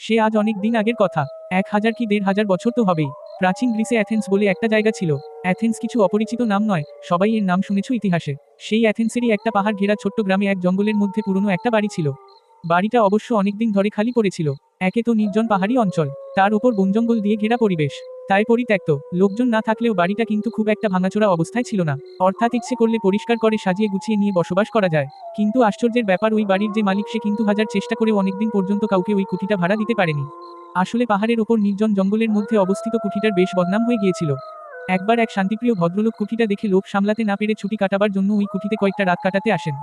সে আজ অনেক দিন আগের কথা। এক হাজার কি দেড় হাজার বছর তো হবেই। প্রাচীন গ্রিসে অ্যাথেন্স বলে একটা জায়গা ছিল। অ্যাথেন্স কিছু অপরিচিত নাম নয়, সবাই এর নাম শুনেছ ইতিহাসে। সেই অ্যাথেন্সেরই একটা পাহাড় ঘেরা ছোট্ট গ্রামে এক জঙ্গলের মধ্যে পুরনো একটা বাড়ি ছিল। বাড়িটা অবশ্য অনেকদিন ধরে খালি পড়েছিল। একে তো নির্জন পাহাড়ি অঞ্চল, তার উপর বনজঙ্গল দিয়ে ঘেরা পরিবেশ। তাই পরিত্যক্ত। লোকজন না থাকলেও বাড়িটা কিন্তু খুব একটা ভাঙাচোরা অবস্থায় ছিল না। অর্থাৎ ইচ্ছে করলে পরিষ্কার করে সাজিয়ে গুছিয়ে নিয়ে বসবাস করা যায়। কিন্তু আশ্চর্যের ব্যাপার, ওই বাড়ির যে মালিক সে কিন্তু হাজার চেষ্টা করেও অনেকদিন পর্যন্ত কাউকে ওই কুঠিটা ভাড়া দিতে পারেনি। আসলে পাহাড়ের ওপর নির্জন জঙ্গলের মধ্যে অবস্থিত কুঠিটার বেশ বদনাম হয়ে গিয়েছিল। একবার এক শান্তিপ্রিয় ভদ্রলোক কুঠিটা দেখে লোক সামলাতে না পেরে ছুটি কাটাবার জন্য ওই কুঠিতে কয়েকটা রাত কাটাতে আসেন।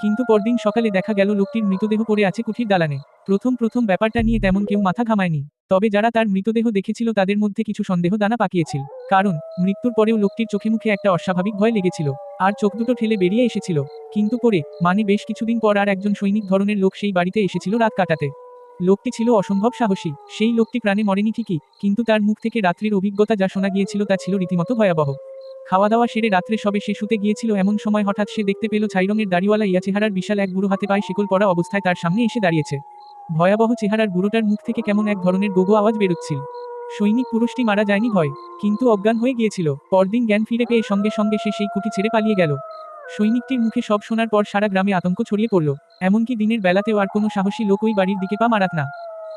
কিন্তু পরদিন সকালে দেখা গেল লোকটির মৃতদেহ পড়ে আছে কুঠির দালানে। প্রথম প্রথম ব্যাপারটা নিয়ে তেমন কেউ মাথা ঘামায়নি। তবে যারা তার মৃতদেহ দেখেছিল তাদের মধ্যে কিছু সন্দেহ দানা পাকিয়েছিল। কারণ, মৃত্যুর পরেও লোকটির চোখে মুখে একটা অস্বাভাবিক ভয় লেগেছিল। আর চোখ দুটো ঠেলে বেরিয়ে এসেছিল। কিন্তু পরে মানে বেশ কিছুদিন পর আর একজন সৈনিক ধরনের লোক সেই বাড়িতে এসেছিল রাত কাটাতে। লোকটি ছিল অসম্ভব সাহসী। সেই লোকটি প্রাণে মরেনি ঠিকই, কিন্তু তার মুখ থেকে রাত্রির অভিজ্ঞতা যা শোনা গিয়েছিল তা ছিল রীতিমতো ভয়াবহ। খাওয়া দাওয়া সেরে রাত্রে সবে সে শুতে গিয়েছিল এমন সময় হঠাৎ সে দেখতে পেল ছাইরঙের দাড়িওয়ালা ইয়া চেহারার বিশাল এক বুড়ো হাতে পায়ে শিকল পরা অবস্থায় তার সামনে এসে দাঁড়িয়েছে। ভয়াবহ চেহারার বুড়োটার মুখ থেকে কেমন এক ধরনের গোগো আওয়াজ বেরোচ্ছিল। সৈনিক পুরুষটি মারা যায়নি ভয়, কিন্তু অজ্ঞান হয়ে গিয়েছিল। পরদিন জ্ঞান ফিরে পেয়ে সঙ্গে সঙ্গে সে সেই কুটি ছেড়ে পালিয়ে গেল। সৈনিকটির মুখে সব শোনার পর সারা গ্রামে আতঙ্ক ছড়িয়ে পড়ল, এমনকি দিনের বেলাতেও আর কোনো সাহসী লোক ওই বাড়ির দিকে পা মারাত না।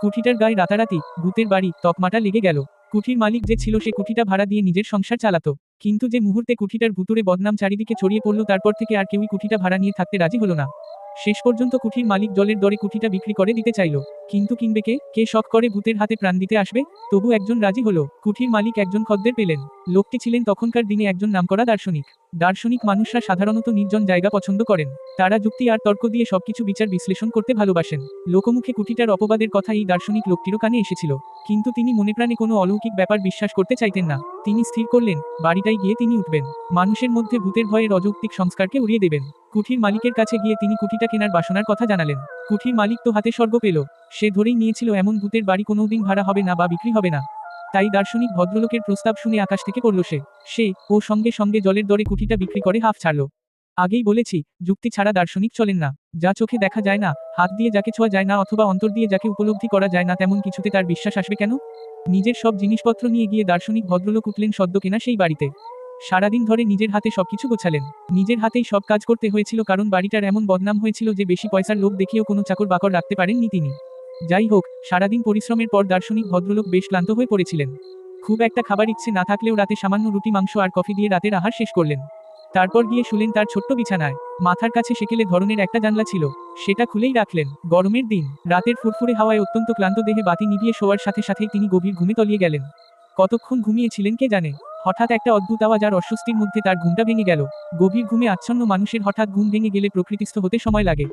কুঠিটার গায়ে রাতারাতি, ভূতের বাড়ি, তকমাটা লেগে গেল। কুঠির মালিক যে ছিল সে কুঠিটা ভাড়া দিয়ে নিজের সংসার চালাতো। কিন্তু যে মুহূর্তে কুঠিটার ভুতুরে বদনাম চারিদিকে ছড়িয়ে পড়ল, তারপর থেকে আর কেউই কুঠিটা ভাড়া নিয়ে থাকতে রাজি হলো না। শেষ পর্যন্ত কুঠির মালিক জলের দরে কুঠিটা বিক্রি করে দিতে চাইল। কিন্তু কিনবে কে? কে শখ করে ভূতের হাতে প্রাণ দিতে আসবে? তবু একজন রাজি হলো। কুঠির মালিক একজন খদ্দের পেলেন। লোকটি ছিলেন তখনকার দিনে একজন নামকরা দার্শনিক। দার্শনিক মানুষরা সাধারণত নির্জন জায়গা পছন্দ করেন। তারা যুক্তি আর তর্ক দিয়ে সবকিছু বিচার বিশ্লেষণ করতে ভালোবাসেন। লোকমুখে কুঠিটার অপবাদের কথা এই দার্শনিক লোকটিরও কানে এসেছিল। কিন্তু তিনি মনে প্রাণে কোনো অলৌকিক ব্যাপার বিশ্বাস করতে চাইতেন না। তিনি স্থির করলেন বাড়িটায় গিয়ে তিনি উঠবেন। মানুষের মধ্যে ভূতের ভয়ের অযৌক্তিক সংস্কারকে উড়িয়ে দেবেন। কুঠির মালিকের কাছে গিয়ে তিনি কুঠিটা কেনার বাসনার কথা জানালেন। কুঠির মালিক তো হাতে স্বর্গ পেল। সে ধরেই নিয়েছিল, এমন ভূতের বাড়ি কোনোদিন ভাড়া হবে না বা বিক্রি হবে না। তাই দার্শনিক ভদ্রলোকের প্রস্তাব শুনে আকাশ থেকে পড়ল সে। সে, ও সঙ্গে সঙ্গে জলের দরে কুঠিটা বিক্রি করে হাফ ছাড়ল। আগেই বলেছি, যুক্তি ছাড়া দার্শনিক চলেন না। যা চোখে দেখা যায় না, হাত দিয়ে যাকে ছোঁয়া যায় না অথবা অন্তর দিয়ে যাকে উপলব্ধি করা যায় না তেমন কিছুতে তার বিশ্বাস আসবে কেন? নিজের সব জিনিসপত্র নিয়ে গিয়ে দার্শনিক ভদ্রলোক উঠলেন সদ্য কেনা সেই বাড়িতে। সারাদিন ধরে নিজের হাতে সবকিছু গোছালেন। নিজের হাতেই সব কাজ করতে হয়েছিল কারণ বাড়িটার এমন বদনাম হয়েছিল যে বেশি পয়সার লোক দেখিয়েও কোনো চাকর বাকর রাখতে পারেননি তিনি। যাই হোক, সারাদিন পরিশ্রমের পর দার্শনিক ভদ্রলোক বেশ ক্লান্ত হয়ে পড়েছিলেন। খুব একটা খাবার ইচ্ছে না থাকলেও রাতে সামান্য রুটি, মাংস আর কফি দিয়ে রাতের আহার শেষ করলেন। তারপর গিয়ে শুলেন তার ছোট্ট বিছানায়। মাথার কাছে সেকেলে ধরনের একটা জানলা ছিল। সেটা খুলেই রাখলেন। গরমের দিন। রাতের ফুরফুরে হাওয়ায় অত্যন্ত ক্লান্ত দেহে বাতি নিভিয়ে শোয়ার সাথে সাথেই তিনি গভীর ঘুমে তলিয়ে গেলেন। কতক্ষণ ঘুমিয়েছিলেন কে জানে? হঠাৎ একটা অদ্ভুত আওয়াজ আর অস্বস্তির মধ্যে তার ঘুমটা ভেঙে গেল। গভীর ঘুমে আচ্ছন্ন মানুষের হঠাৎ ঘুম ভেঙে গেলে প্রকৃতিস্থ হতে সময় লাগে।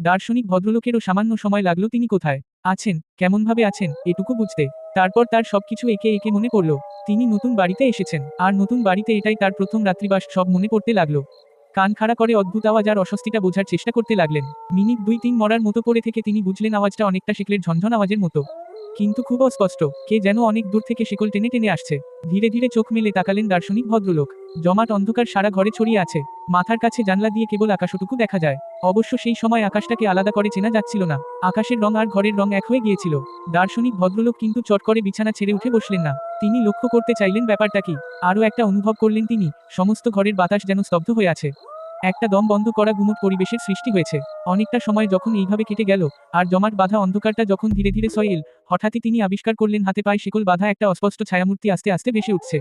দার্শনিক ভদ্রলোকেরও সামান্য সময় লাগল তিনি কোথায়? আছেন? কেমনভাবে আছেন? এটুকু বুঝতে। তারপর তার সবকিছু একে একে মনে পড়ল। তিনি নতুন বাড়িতে এসেছেন। আর নতুন বাড়িতে এটাই তার প্রথম রাত্রিবাস সব মনে পড়তে লাগল। কান খাড়া করে অদ্ভুত আওয়াজ আর অস্বস্তিটা বোঝার চেষ্টা করতে লাগলেন। মিনিট দুই তিন মরার মতো পড়ে থেকে তিনি বুঝলেন আওয়াজটা অনেকটা শিকলের ঝনঝন আওয়াজের মতো। কিন্তু খুব অস্পষ্ট। কে যেন অনেক দূর থেকে শিকল টেনে টেনে আসছে। ধীরে ধীরে চোখ মেলে তাকালেন দার্শনিক ভদ্রলোক। জমাট অন্ধকার সারা ঘরে ছড়িয়ে আছে। মাথার কাছে জানলা দিয়ে কেবল আকাশটুকু দেখা যায়। অবশ্য সেই সময় আকাশটাকে আলাদা করে চেনা যাচ্ছিল না। আকাশের রং আর ঘরের রং এক হয়ে গিয়েছিল। দার্শনিক ভদ্রলোক কিন্তু চট করে বিছানা ছেড়ে উঠে বসলেন না। তিনি লক্ষ্য করতে চাইলেন ব্যাপারটা কি। আরও একটা অনুভব করলেন তিনি, সমস্ত ঘরের বাতাস যেন স্তব্ধ হয়ে আছে। একটা দম বন্ধ করা গুমট পরিবেশের সৃষ্টি হয়েছে। অনেকটা সময় যখন এইভাবে কেটে গেল, আর জমাট বাঁধা অন্ধকারটা যখন ধীরে ধীরে সয়েল হঠাৎই তিনি আবিষ্কার করলেন হাতে পায়ে শিকল বাঁধা একটা অস্পষ্ট ছায়ামূর্তি আস্তে আস্তে ভেসে উঠছে।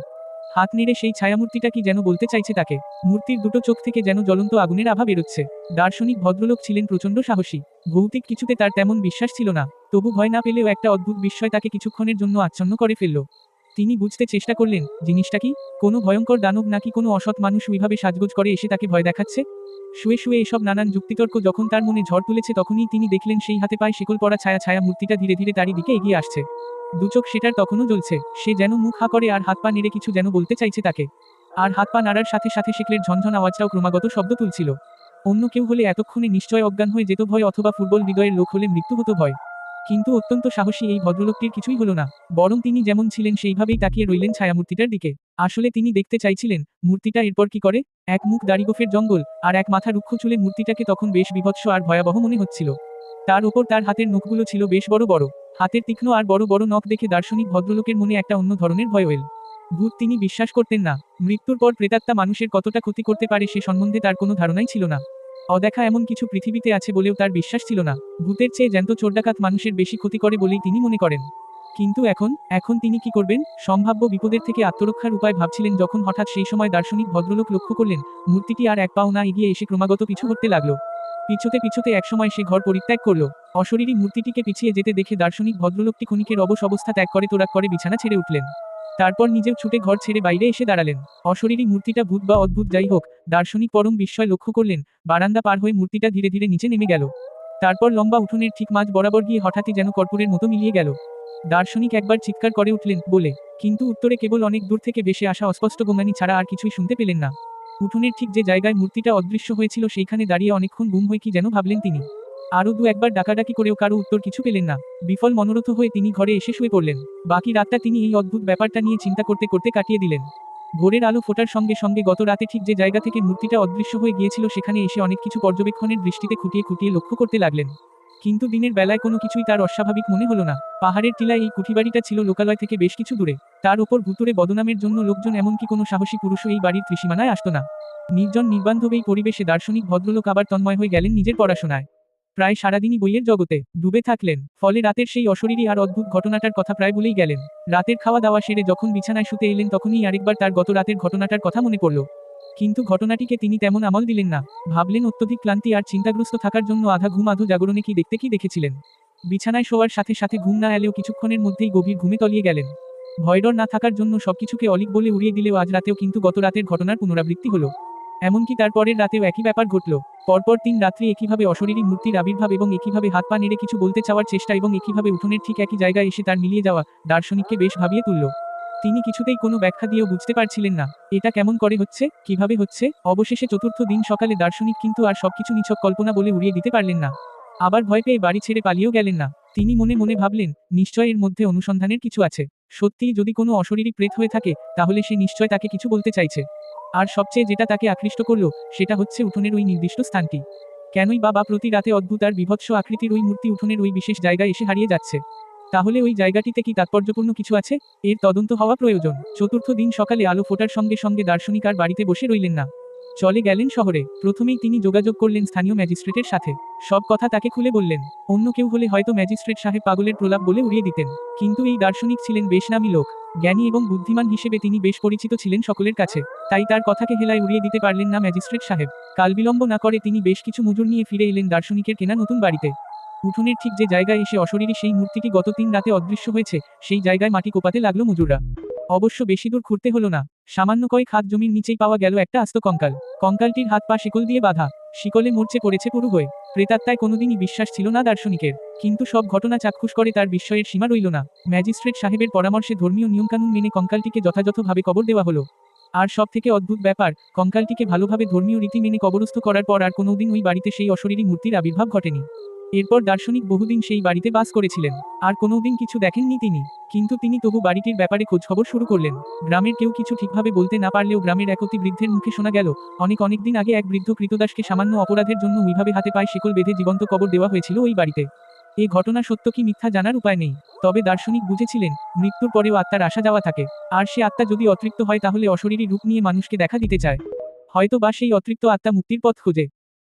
হাত নেড়ে সেই ছায়ামূর্তিটা কি যেন বলতে চাইছে তাকে। মূর্তির দুটো চোখ থেকে যেন জ্বলন্ত আগুনের আভা বেরোচ্ছে। দার্শনিক ভদ্রলোক ছিলেন প্রচণ্ড সাহসী। ভৌতিক কিছুতে তার তেমন বিশ্বাস ছিল না। তবু ভয় না পেলেও একটা অদ্ভুত বিস্ময় তাকে কিছুক্ষণের জন্য আচ্ছন্ন করে ফেলল। তিনি বুঝতে চেষ্টা করলেন, জিনিসটা কি? কোনো ভয়ঙ্কর দানব নাকি কোনো অসৎ মানুষ ওইভাবে সাজগোজ করে এসে তাকে ভয় দেখাচ্ছে? শুয়ে শুয়ে এসব নানান যুক্তিতর্ক যখন তার মনে ঝড় তুলেছে তখনই তিনি দেখলেন সেই হাতে পায়ে শিকল পরা ছায়া ছায়া মূর্তিটা ধীরে ধীরে তারই দিকে এগিয়ে আসছে। দুচোখ সেটার তখনও জ্বলছে, সে যেন মুখ হা করে আর হাত পা নেড়ে কিছু যেন বলতে চাইছে তাকে। আর হাত পা নাড়ার সাথে সাথে শিকলের ঝনঝন আওয়াজটাও ক্রমাগত শব্দ তুলছিল। অন্য কেউ হলে এতক্ষণে নিশ্চয় অজ্ঞান হয়ে যেত ভয় অথবা ফুটবল হৃদয়ের লোক হলে মৃত্যু হতো ভয়। কিন্তু অত্যন্ত সাহসী এই ভদ্রলোকটির কিছুই হলো না, বরং তিনি যেমন ছিলেন সেইভাবেই তাকিয়ে রইলেন ছায়ামূর্তিটার দিকে। আসলে তিনি দেখতে চাইছিলেন, মূর্তিটা এরপর কি করে? এক মুখ দাড়িগোফের জঙ্গল, আর এক মাথা রুক্ষ চুলে মূর্তিটাকে তখন বেশ বিভৎস আর ভয়াবহ মনে হচ্ছিল। তার ওপর তার হাতের নখগুলো ছিল বেশ বড় বড়। হাতের তীক্ষ্ণ আর বড় বড় নখ দেখে দার্শনিক ভদ্রলোকের মনে একটা অন্য ধরনের ভয় এল। ভূত, তিনি বিশ্বাস করতেন না। মৃত্যুর পর প্রেতাত্মা মানুষের কতটা ক্ষতি করতে পারে সে সম্বন্ধে তার কোনো ধারণাই ছিল না। অদেখা এমন কিছু পৃথিবীতে আছে বলেও তার বিশ্বাস ছিল না। ভূতের চেয়ে জ্যান্ত চোরডাকাত মানুষের বেশি ক্ষতি করে বলেই তিনি মনে করেন। কিন্তু এখন এখন তিনি কি করবেন? সম্ভাব্য বিপদের থেকে আত্মরক্ষার উপায় ভাবছিলেন যখন হঠাৎ সেই সময় দার্শনিক ভদ্রলোক লক্ষ্য করলেন, মূর্তিটি আর এক পাও না এগিয়ে এসে ক্রমাগত পিছু হতে লাগল। পিছুতে পিছুতে একসময় সে ঘর পরিত্যাগ করল। অশরীরী মূর্তিটিকে পিছিয়ে যেতে দেখে দার্শনিক ভদ্রলোকটি ক্ষণিকের অবশ অবস্থা ত্যাগ করে তোরাক করে বিছানা ছেড়ে উঠলেন। তারপর নিজেও ছুটে ঘর ছেড়ে বাইরে এসে দাঁড়ালেন। অশরীরী মূর্তিটা ভূত বা অদ্ভুত যাই হোক, দার্শনিক পরম বিস্ময় লক্ষ্য করলেন, বারান্দা পার হয়ে মূর্তিটা ধীরে ধীরে নিচে নেমে গেল। তারপর লম্বা উঠোনের ঠিক মাঝ বরাবর গিয়ে হঠাৎই যেন কর্পূরের মতো মিলিয়ে গেল। দার্শনিক একবার চিৎকার করে উঠলেন, বলে, কিন্তু উত্তরে কেবল অনেক দূর থেকে ভেসে আসা অস্পষ্ট গোঙানি ছাড়া আর কিছুই শুনতে পেলেন না। উঠোনের ঠিক যে জায়গায় মূর্তিটা অদৃশ্য হয়েছিল সেইখানে দাঁড়িয়ে অনেকক্ষণ গুম হয়ে কি যেন ভাবলেন তিনি। আরও দু একবার ডাকাডাকি করেও কারও উত্তর কিছু পেলেন না। বিফল মনোরথ হয়ে তিনি ঘরে এসে শুয়ে পড়লেন। বাকি রাতটা তিনি এই অদ্ভুত ব্যাপারটা নিয়ে চিন্তা করতে করতে কাটিয়ে দিলেন। ভোরের আলো ফোটার সঙ্গে সঙ্গে গত রাতে ঠিক যে জায়গা থেকে মূর্তিটা অদৃশ্য হয়ে গিয়েছিল সেখানে এসে অনেক কিছু পর্যবেক্ষণের দৃষ্টিতে খুঁটিয়ে খুঁটিয়ে লক্ষ্য করতে লাগলেন। কিন্তু দিনের বেলায় কোনো কিছুই তার অস্বাভাবিক মনে হলো না। পাহাড়ের টিলায় এই কুঠিবাড়িটা ছিল লোকালয় থেকে বেশ কিছু দূরে। তার উপর ভুতুরে বদনামের জন্য লোকজন এমনকি কোনো সাহসী পুরুষও এই বাড়ির ত্রিসীমানায় আসতো না। নির্জন নির্বান্ধব এই পরিবেশে দার্শনিক ভদ্রলোক আবার তন্ময় হয়ে গেলেন নিজের পড়াশোনায়। প্রায় সারাদিনই বইয়ের জগতে ডুবে থাকলেন। ফলে রাতের সেই অশরীরী আর অদ্ভুত ঘটনাটার কথা প্রায় বলেই গেলেন। রাতের খাওয়া দাওয়া সেরে যখন বিছানায় শুতে এলেন তখনই আরেকবার তার গত রাতের ঘটনাটার কথা মনে পড়ল। কিন্তু ঘটনাটিকে তিনি তেমন আমল দিলেন না। ভাবলেন অত্যধিক ক্লান্তি আর চিন্তাগ্রস্ত থাকার জন্য আধা ঘুম আধো জাগরণে কি দেখতে কি দেখেছিলেন? বিছানায় শোয়ার সাথে সাথে ঘুম না এলেও কিছুক্ষণের মধ্যেই গভীর ঘুমে তলিয়ে গেলেন। ভয়ডর না থাকার জন্য সবকিছুকে অলিক বলে উড়িয়ে দিলেও আজ রাতেও কিন্তু গত রাতের ঘটনার পুনরাবৃত্তি হলো। এমনকি তার পরের রাতেও একই ব্যাপার ঘটল। পরপর তিন রাত্রি একইভাবে অশরীরী মূর্তির আবির্ভাব এবং একইভাবে হাত পা নেড়ে কিছু বলতে চাওয়ার চেষ্টা এবং একইভাবে উঠোনের ঠিক একই জায়গায় এসে তার মিলিয়ে যাওয়া দার্শনিককে বেশ ভাবিয়ে তুলল। তিনি কিছুতেই কোনো ব্যাখ্যা দিয়েও বুঝতে পারছিলেন না। এটা কেমন করে হচ্ছে? কীভাবে হচ্ছে? অবশেষে চতুর্থ দিন সকালে দার্শনিক কিন্তু আর সবকিছু নিছক কল্পনা বলে উড়িয়ে দিতে পারলেন না। আবার ভয় পেয়ে বাড়ি ছেড়ে পালিয়েও গেলেন না। তিনি মনে মনে ভাবলেন, নিশ্চয় এর মধ্যে অনুসন্ধানের কিছু আছে। সত্যিই যদি কোনো অশরীরী প্রেত হয়ে থাকে, তাহলে সে নিশ্চয় তাকে কিছু বলতে চাইছে। আর সবচেয়ে যেটা তাকে আকৃষ্ট করল, সেটা হচ্ছে উঠোনের ওই নির্দিষ্ট স্থানটি। কেনই বা বা প্রতি রাতে অদ্ভুত আর বিভৎস আকৃতির ওই মূর্তি উঠোনের ওই বিশেষ জায়গায় এসে হারিয়ে যাচ্ছে। তাহলে ওই জায়গাটিতে কি তাৎপর্যপূর্ণ কিছু আছে? এর তদন্ত হওয়া প্রয়োজন। চতুর্থ দিন সকালে আলো ফোটার সঙ্গে সঙ্গে দার্শনিক আর বাড়িতে বসে রইলেন না। চলে গেলেন শহরে। প্রথমেই তিনি যোগাযোগ করলেন স্থানীয় ম্যাজিস্ট্রেটের সাথে। সব কথা তাকে খুলে বললেন। অন্য কেউ হলে হয়তো ম্যাজিস্ট্রেট সাহেব পাগলের প্রলাপ বলে উড়িয়ে দিতেন। কিন্তু এই দার্শনিক ছিলেন বেশ নামী লোক। জ্ঞানী এবং বুদ্ধিমান হিসেবে তিনি বেশ পরিচিত ছিলেন সকলের কাছে। তাই তার কথাকে হেলায় উড়িয়ে দিতে পারলেন না ম্যাজিস্ট্রেট সাহেব। কালবিলম্ব না করে তিনি বেশ কিছু মুজুর নিয়ে ফিরে এলেন দার্শনিকের কেনা নতুন বাড়িতে। উঠোনের ঠিক যে জায়গায় এসে অশরীরী সেই মূর্তিটি গত তিন রাতে অদৃশ্য হয়েছে, সেই জায়গায় মাটি কোপাতে লাগল মজুররা। অবশ্য বেশি দূর ঘুরতে হলো না। সামান্য কয়েক হাত জমির নিচেই পাওয়া গেল একটা আস্ত কঙ্কাল। কঙ্কালটির হাত পা শিকল দিয়ে বাঁধা। শিকলে মরচে পড়েছে পুরু হয়ে। প্রেতাত্মায় কোনোদিনই বিশ্বাস ছিল না দার্শনিকের। কিন্তু সব ঘটনা চাক্ষুষ করে তার বিস্ময়ের সীমা রইল না। ম্যাজিস্ট্রেট সাহেবের পরামর্শে ধর্মীয় নিয়মকানুন মেনে কঙ্কালটিকে যথাযথভাবে কবর দেওয়া হলো। আর সব থেকে অদ্ভুত ব্যাপার, কঙ্কালটিকে ভালোভাবে ধর্মীয় রীতি মেনে কবরস্থ করার পর আর কোনোদিন ওই বাড়িতে সেই অশরীরী মূর্তির আবির্ভাব ঘটেনি। এরপর দার্শনিক বহুদিন সেই বাড়িতে বাস করেছিলেন। আর কোনোদিন কিছু দেখেননি তিনি। কিন্তু তিনি তবু বাড়িটির ব্যাপারে খোঁজখবর শুরু করলেন। গ্রামের কেউ কিছু ঠিকভাবে বলতে না পারলেও গ্রামের এক অতি বৃদ্ধের মুখে শোনা গেল, অনেক অনেক দিন আগে এক বৃদ্ধ কৃতদাসকে সামান্য অপরাধের জন্য ওইভাবে হাতে পায়ে শিকল বেঁধে জীবন্ত কবর দেওয়া হয়েছিল ওই বাড়িতে। এ ঘটনা সত্য কি মিথ্যা জানার উপায় নেই। তবে দার্শনিক বুঝেছিলেন, মৃত্যুর পরেও আত্মার আসা যাওয়া থাকে। আর সে আত্মা যদি অতৃপ্ত হয় তাহলে অশরীরী রূপ নিয়ে মানুষকে দেখা দিতে চায়। হয়তো বা সেই অতৃপ্ত আত্মা মুক্তির পথ খোঁজে।